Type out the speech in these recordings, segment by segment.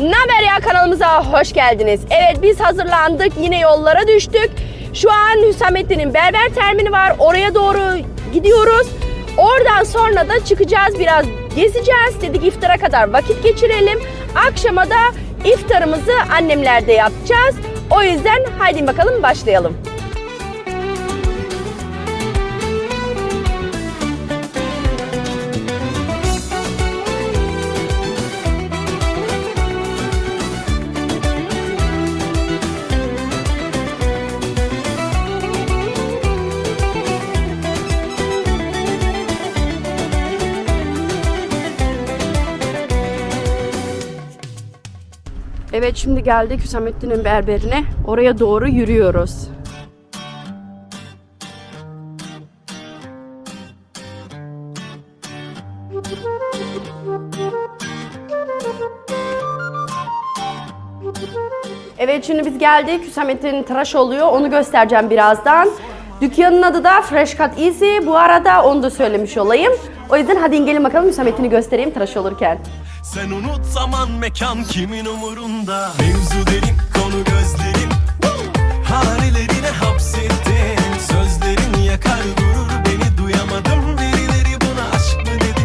Naber ya kanalımıza hoş geldiniz. Evet biz hazırlandık yine yollara düştük. Şu an Hüsamettin'in berber termini var. Oraya doğru gidiyoruz. Oradan sonra da çıkacağız biraz gezeceğiz. Dedik iftara kadar vakit geçirelim. Akşama da iftarımızı annemlerde yapacağız. O yüzden haydi bakalım başlayalım. Evet şimdi geldik Hüsamettin'in berberine. Oraya doğru yürüyoruz. Evet şimdi biz geldik. Hüsamettin tıraş oluyor. Onu göstereceğim birazdan. Dükkanın adı da Fresh Cut Easy. Bu arada onu da söylemiş olayım. O yüzden hadi gelin bakalım Hüsamettin'i göstereyim tıraş olurken. Sen unut zaman mekan kimin umurunda? Mevzu derin konu gözlerin. Hanelerine hapsettin. Sözlerin yakar durur beni. Duyamadım Birileri buna aşk mı dedi?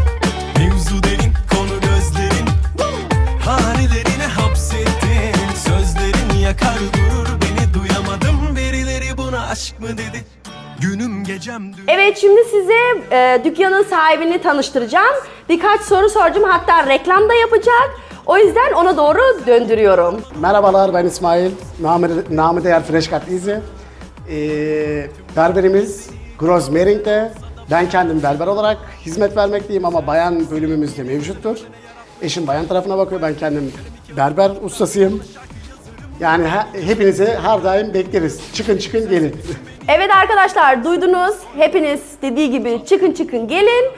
Mevzu derin konu gözlerin. Hanelerine hapsettin. Sözlerin yakar durur beni. Duyamadım Birileri buna aşk mı dedi Günüm gecem dün Evet şimdi size e, dükkanın sahibini tanıştıracağım. Birkaç soru soracağım hatta reklam da yapacak. O yüzden ona doğru döndürüyorum. Merhabalar ben İsmail. Namı, namı değer Fresh Cut Easy. Ee, berberimiz Gross Mering'de. Ben kendim berber olarak hizmet vermekteyim ama bayan bölümümüz de mevcuttur. Eşim bayan tarafına bakıyor. Ben kendim berber ustasıyım. Yani he- hepinizi her daim bekleriz. Çıkın çıkın gelin. Evet arkadaşlar duydunuz. Hepiniz dediği gibi çıkın çıkın gelin.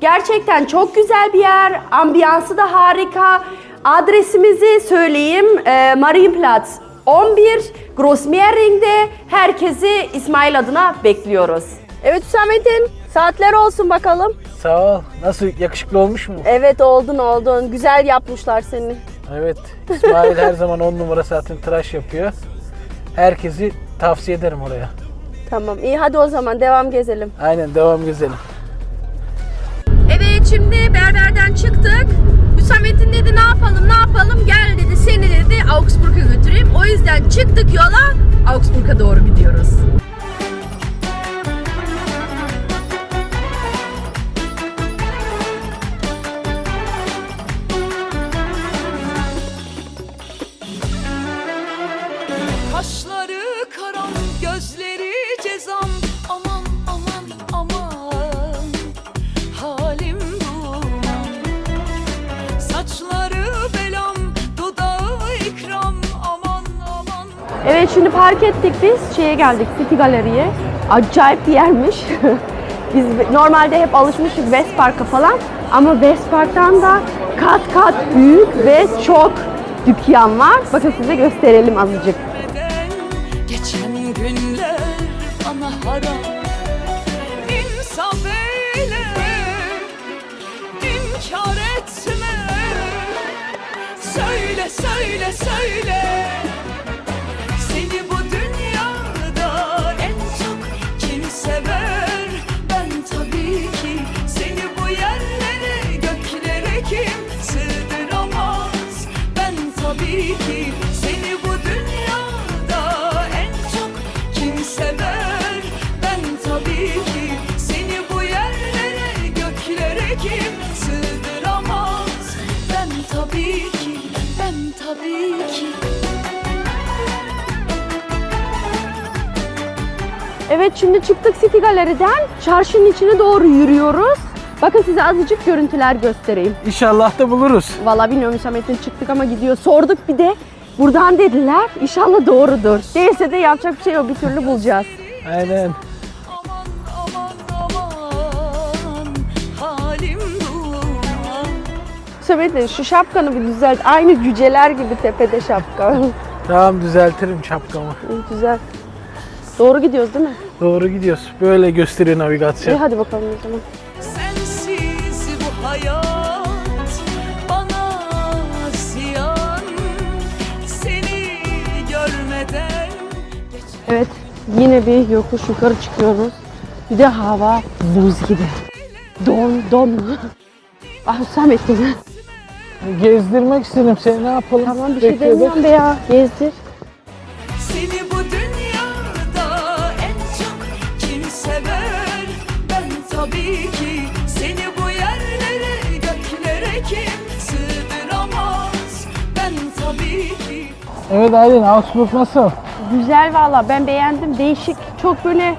Gerçekten çok güzel bir yer. Ambiyansı da harika. Adresimizi söyleyeyim. E, Marienplatz 11 Grossmehring'de herkesi İsmail adına bekliyoruz. Evet Hüsamettin saatler olsun bakalım. Sağ ol. Nasıl yakışıklı olmuş mu? Evet oldun oldun. Güzel yapmışlar seni. Evet. İsmail her zaman on numara zaten tıraş yapıyor. Herkesi tavsiye ederim oraya. Tamam iyi hadi o zaman devam gezelim. Aynen devam gezelim. Evet şimdi berberden çıktık. Hüsamettin dedi ne yapalım ne yapalım gel dedi seni dedi Augsburg'a götüreyim. O yüzden çıktık yola Augsburg'a doğru gidiyoruz. Ettik biz şeye geldik City Gallery'ye. Acayip bir yermiş. biz normalde hep alışmıştık West Park'a falan. Ama West Park'tan da kat kat büyük ve çok dükkan var. Bakın size gösterelim azıcık. Söyle, söyle, söyle ki Evet şimdi çıktık City Gallery'den çarşının içine doğru yürüyoruz. Bakın size azıcık görüntüler göstereyim. İnşallah da buluruz. Vallahi bilmiyorum Hüsamettin çıktık ama gidiyor. Sorduk bir de buradan dediler. İnşallah doğrudur. Değilse de yapacak bir şey yok bir türlü bulacağız. Aynen. Sömete şu şapkanı bir düzelt. Aynı cüceler gibi tepede şapka. Tamam düzeltirim şapkamı. Güzel. Doğru gidiyoruz değil mi? Doğru gidiyoruz. Böyle gösteriyor İyi navigasyon. hadi bakalım o zaman. Sensiz bu hayat Evet yine bir yokuş yukarı çıkıyoruz. Bir de hava buz gibi. Don don. Ah Hüsamettin. Gezdirmek istedim seni ne yapalım? Tamam bir şey Bekliyorduk. demiyorum be ya. Gezdir. Seni bu dünyada en çok kim sever Ben tabii ki seni bu yerlere göklere kim sığdıramaz Ben tabii ki Evet Aylin Augsburg nasıl? Güzel valla ben beğendim. Değişik. Çok böyle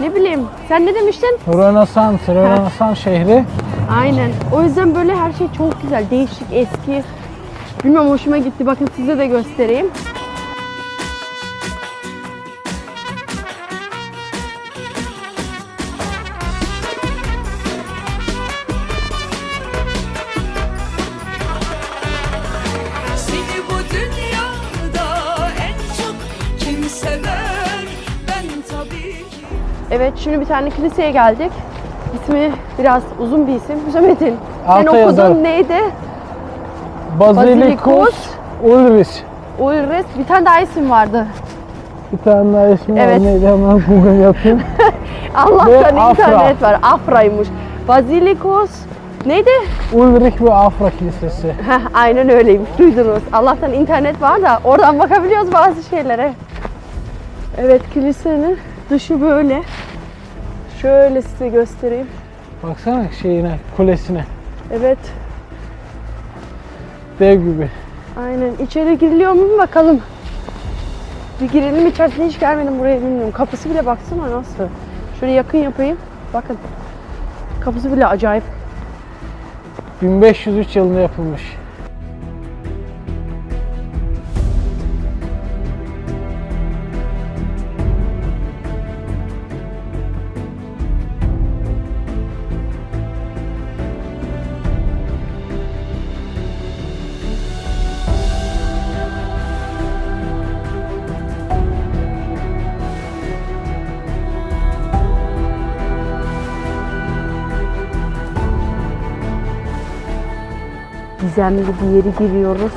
ne bileyim. Sen ne demiştin? Rönesans, Rönesans şehri. Aynen. O yüzden böyle her şey çok güzel. Değişik, eski. Bilmiyorum hoşuma gitti. Bakın size de göstereyim. Evet şimdi bir tane kiliseye geldik. İsmi biraz uzun bir isim. Hüsamettin. Sen okudun yazarım. neydi? Basilikus Ulrich. Ulris. Bir tane daha isim vardı. Bir tane daha ismi Evet. var neydi hemen Google yapayım. Allah'tan Afra. internet var. Afra'ymış. Basilikos. Neydi? Ulrich ve Afra Kilisesi. Heh, aynen öyleymiş. Duydunuz. Allah'tan internet var da oradan bakabiliyoruz bazı şeylere. Evet kilisenin dışı böyle. Şöyle size göstereyim. Baksana şeyine, kulesine. Evet. Dev gibi. Aynen. İçeri giriliyor mu bakalım. Bir girelim içerisine hiç gelmedim buraya bilmiyorum. Kapısı bile baksana nasıl. Şöyle yakın yapayım. Bakın. Kapısı bile acayip. 1503 yılında yapılmış. Gizemli bir yere giriyoruz.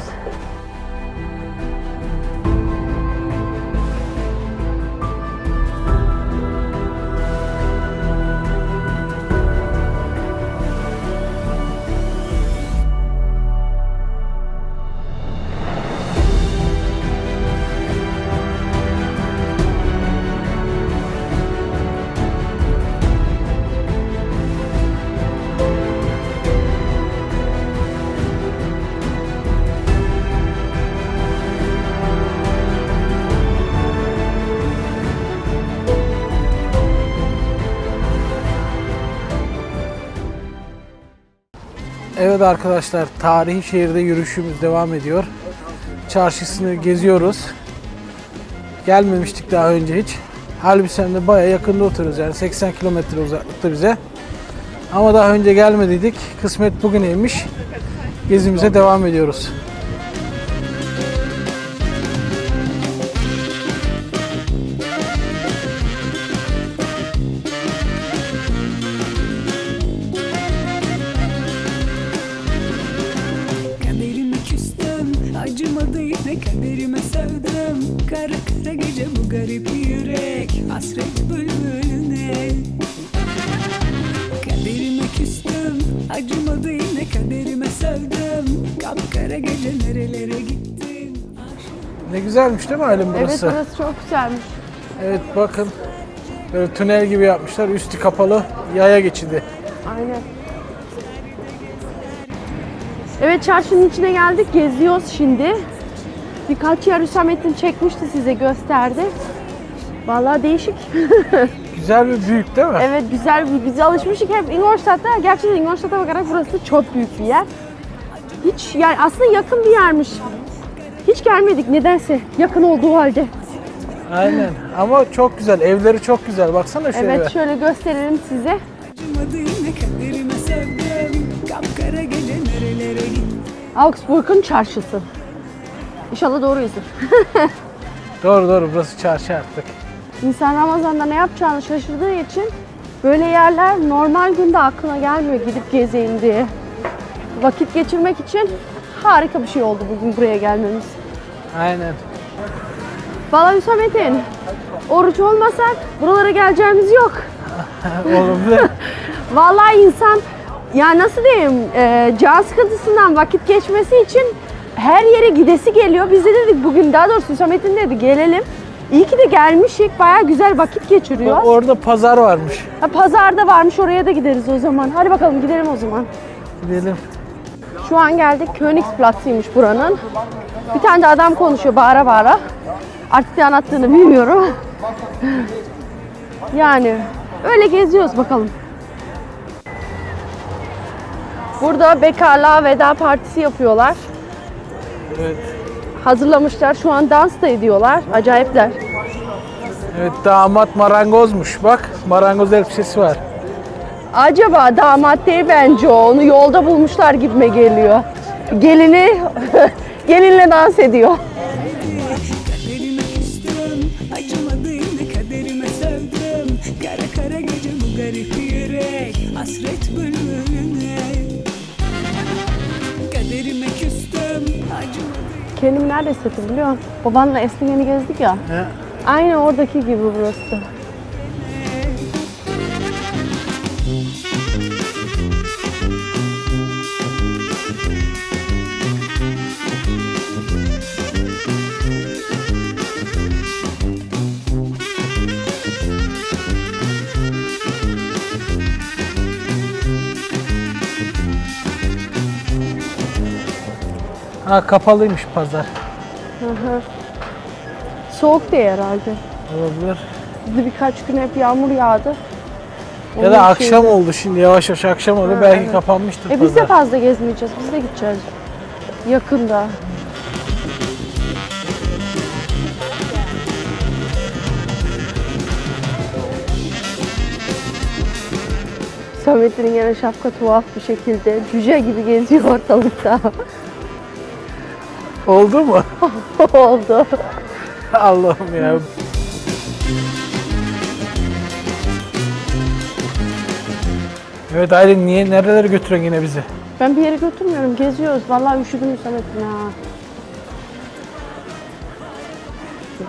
Evet arkadaşlar, tarihi şehirde yürüyüşümüz devam ediyor. Çarşısını geziyoruz. Gelmemiştik daha önce hiç. Halbuki sen de baya yakında oturuyoruz yani 80 kilometre uzaklıkta bize. Ama daha önce gelmediydik. Kısmet bugüneymiş. Gezimize devam ediyoruz. Yine kaderime sevdim Kara kara gece bu garip yürek Hasret bülbülüne Kaderime küstüm Acımadı yine kaderime sevdim Kapkara gece nerelere gittin Ne güzelmiş değil mi Aylin burası? Evet burası çok güzelmiş. Evet bakın. Böyle tünel gibi yapmışlar. Üstü kapalı. Yaya geçidi. Aynen. Evet çarşının içine geldik. Geziyoruz şimdi. Birkaç yer Hüsamettin çekmişti size gösterdi. Vallahi değişik. Güzel ve büyük değil mi? evet güzel. Biz alışmıştık hep Ingolstadt'ta. Gerçekten Ingolstadt'a bakarak burası çok büyük bir yer. Hiç yani aslında yakın bir yermiş. Hiç gelmedik nedense yakın olduğu halde. Aynen. Ama çok güzel. Evleri çok güzel. Baksana şöyle. Evet şöyle gösterelim size. Augsburg'un çarşısı. İnşallah doğruyuzdur. Doğru doğru. Burası çarşı artık. İnsan Ramazan'da ne yapacağını şaşırdığı için böyle yerler normal günde aklına gelmiyor gidip gezeyim diye. Vakit geçirmek için harika bir şey oldu bugün buraya gelmemiz. Aynen. Valla Hüsamettin, oruç olmasak buralara geleceğimiz yok. Olabilir. Vallahi insan ya nasıl diyeyim e, can sıkıntısından vakit geçmesi için her yere gidesi geliyor. Biz de dedik bugün daha doğrusu Hüsamettin dedi gelelim. İyi ki de gelmişik. Bayağı güzel vakit geçiriyoruz. Orada pazar varmış. Ha, pazarda varmış oraya da gideriz o zaman. Hadi bakalım gidelim o zaman. Gidelim. Şu an geldik. Königsplatz'ıymış buranın. Bir tane de adam konuşuyor bağıra bağıra. Artık ne anlattığını bilmiyorum. yani öyle geziyoruz bakalım. Burada bekarlığa veda partisi yapıyorlar. Evet. Hazırlamışlar. Şu an dans da ediyorlar. Acayipler. Evet damat marangozmuş. Bak marangoz elbisesi var. Acaba damat değil bence o. Onu yolda bulmuşlar gibime geliyor. Gelini gelinle dans ediyor. Kaderime küstüm Acımadı yine kaderime sevdim Kara kara gece bu garip yürek Hasret bülbülüne Kendimi nerede hissettim biliyor musun? Babanla Esnigen'i gezdik ya. He. Aynı oradaki gibi burası. Ha kapalıymış pazar. Soğuk diye herhalde. Olabilir. Bizde birkaç gün hep yağmur yağdı. Ya da akşam şeyi- oldu şimdi yavaş yavaş akşam oldu. Ha, Belki evet. kapanmıştır E biz de pazar. fazla gezmeyeceğiz. Biz de gideceğiz. Yakında. Samet'in gene şapka tuhaf bir şekilde cüce gibi geziyor ortalıkta. Oldu mu? Oldu. Allah'ım ya. Evet Aylin niye nerelere götürüyorsun yine bizi? Ben bir yere götürmüyorum. Geziyoruz. Vallahi üşüdüm Samet'in ha.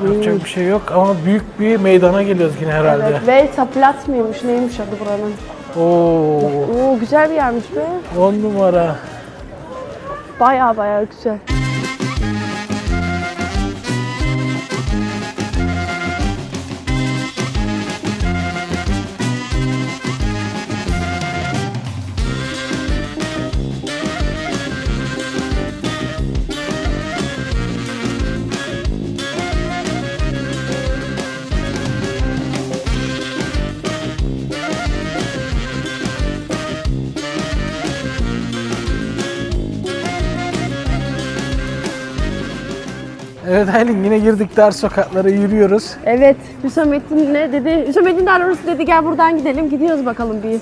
Yapacak bir şey yok ama büyük bir meydana geliyoruz yine herhalde. Evet. Velta Platz mıymış? Neymiş adı buranın? Oo, Oo güzel bir yermiş be. on numara. Baya baya güzel. Evet Aylin yine girdik dar sokaklara yürüyoruz. Evet, Hüsamettin ne dedi? Hüsamettin daha doğrusu dedi gel buradan gidelim. Gidiyoruz bakalım bir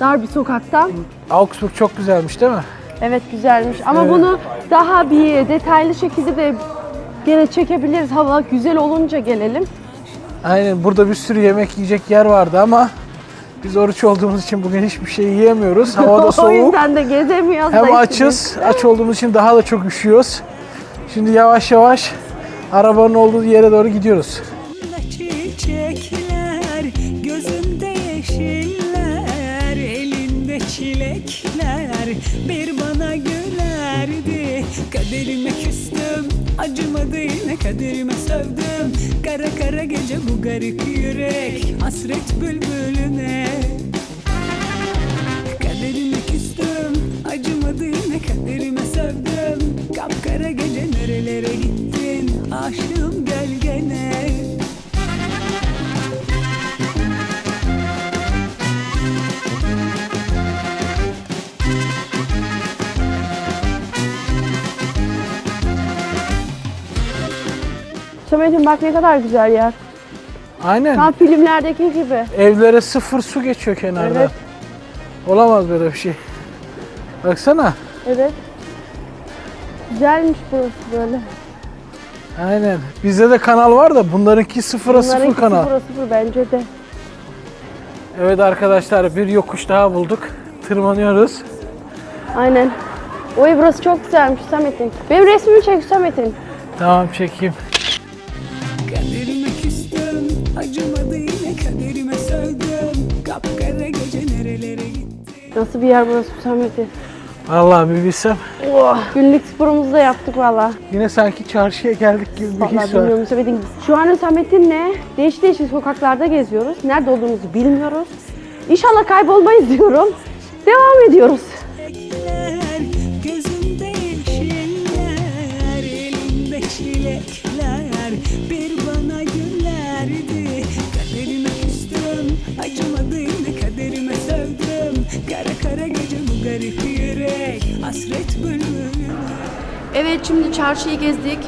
dar bir sokaktan. Augsburg çok güzelmiş değil mi? Evet güzelmiş ama Evet. bunu daha bir detaylı şekilde de gene çekebiliriz. Hava güzel olunca gelelim. Aynen burada bir sürü yemek yiyecek yer vardı ama biz oruç olduğumuz için bugün hiçbir şey yiyemiyoruz. Hava da o soğuk. yüzden de gezemiyoruz. Hem açız. Aç olduğumuz için daha da çok üşüyoruz. Şimdi yavaş yavaş arabanın olduğu yere doğru gidiyoruz. Çiçekler, gözümde yeşiller, elinde çilekler bir bana gülerdi. Kaderime küstüm, acımadı yine kaderime sövdüm. Kara kara gece bu garip yürek, hasret bülbülüne. Kaderime küstüm, acımadı yine kaderime sövdüm. Kapkara gece nerelere gittin, aşığım gel gene. Hüsamettin bak ne kadar güzel yer. Aynen. Tam filmlerdeki gibi. Evlere sıfır su geçiyor kenarda. Evet. Olamaz böyle bir şey. Baksana. Evet. Güzelmiş burası böyle. Aynen. Bizde de kanal var da bunlarınki sıfıra sıfır Bunlarınki kanal. sıfıra sıfır bence de. Evet arkadaşlar bir yokuş daha bulduk. Tırmanıyoruz. Aynen. Oy burası çok güzelmiş Hüsamettin. Benim resmimi çek Hüsamettin. Tamam çekeyim. Kaderime küstüm, acımadı yine kaderime sövdüm. Kapkara gece nerelere gitti. Nasıl bir yer burası Hüsamettin? Vallahi bir bilsem. Oh, günlük sporumuzu da yaptık valla. Yine sanki çarşıya geldik gibi bir Vallahi his var. bilmiyorum Hüsamettin. Şu an Hüsamettin'le değişik değişik sokaklarda geziyoruz. Nerede olduğumuzu bilmiyoruz. İnşallah kaybolmayız diyorum. Devam ediyoruz. Çilekler, gözümde yeşiller, elimde çilekler, bir bana güllerdi. Kaderime küstüm, acımadı yürek, hasret bülbülü. Evet şimdi çarşıyı gezdik.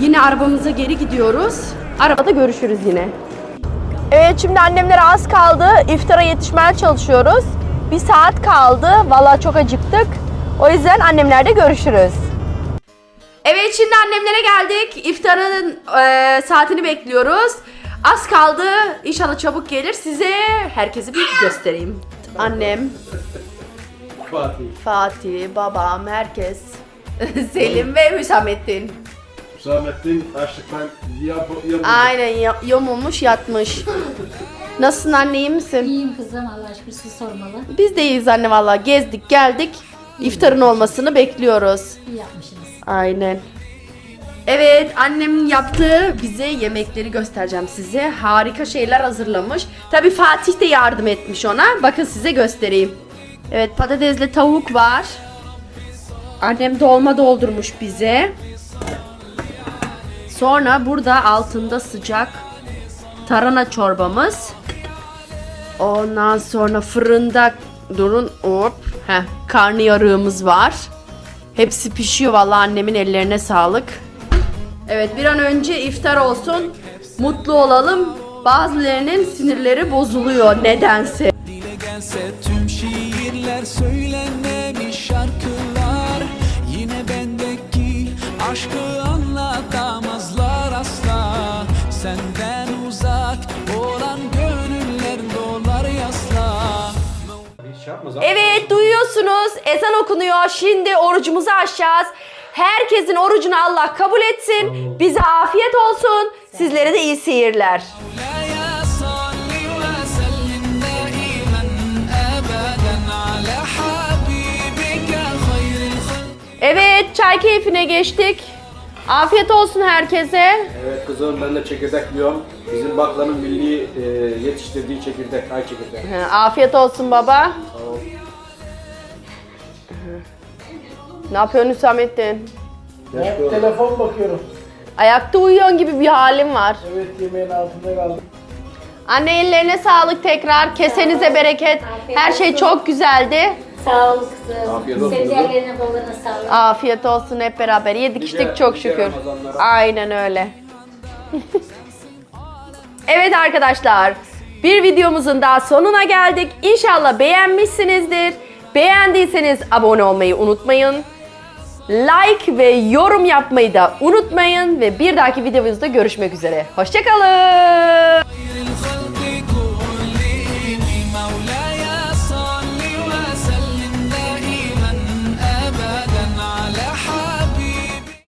Yine arabamıza geri gidiyoruz. Arabada görüşürüz yine. Evet şimdi annemlere az kaldı. İftara yetişmeye çalışıyoruz. Bir saat kaldı. Vallahi çok acıktık. O yüzden annemlerde görüşürüz. Evet şimdi annemlere geldik. İftarın e, saatini bekliyoruz. Az kaldı. İnşallah çabuk gelir. Size herkesi bir göstereyim. Annem, Fatih. Fatih, babam, herkes. Selim ve Hüsamettin. Hüsamettin açlıktan yap, yap, Aynen ya- yamulmuş yatmış. Nasılsın anne iyi misin? İyiyim kızım Allah aşkına siz sormalı. Biz de iyiyiz anne valla gezdik geldik. İftarın olmasını bekliyoruz. İyi yapmışsınız. Aynen. Evet annemin yaptığı bize yemekleri göstereceğim size. Harika şeyler hazırlamış. Tabi Fatih de yardım etmiş ona. Bakın size göstereyim. Evet patatesli tavuk var. Annem dolma doldurmuş bize. Sonra burada altında sıcak tarhana çorbamız. Ondan sonra fırında durun hop heh, karnıyarığımız var. Hepsi pişiyor vallahi annemin ellerine sağlık. Evet bir an önce iftar olsun. Mutlu olalım. Bazılarının sinirleri bozuluyor nedense. Dile gelse tüm şiirler söylenmemiş şarkılar Yine bendeki aşkı anlatamazlar asla Senden uzak olan gönüller dolar yasla Evet duyuyorsunuz ezan okunuyor. Şimdi orucumuzu açacağız. Herkesin orucunu Allah kabul etsin. Bize afiyet olsun. Sizlere de iyi seyirler. Çay keyfine geçtik. Afiyet olsun herkese. Evet kızım ben de çekirdek yiyorum. Bizim baklanın milli e, yetiştirdiği çekirdek, ay çekirdek. Afiyet olsun baba. Ne yapıyorsun Hüsamettin? Hep telefon bakıyorum. Ayakta uyuyorsun gibi bir halin var. Evet yemeğin altında kaldım. Anne ellerine sağlık tekrar. Kesenize bereket. Her şey çok güzeldi. Sağ ol kızım. Afiyet olsun Senin kızım. ellerine kollarına sağlık. Afiyet olsun hep beraber. Yedik Nice- içtik çok nice şükür. Ramazanlara. Aynen öyle. evet arkadaşlar. Bir videomuzun daha sonuna geldik. İnşallah beğenmişsinizdir. Beğendiyseniz abone olmayı unutmayın. Like ve yorum yapmayı da unutmayın. Ve bir dahaki videomuzda görüşmek üzere. Hoşçakalın.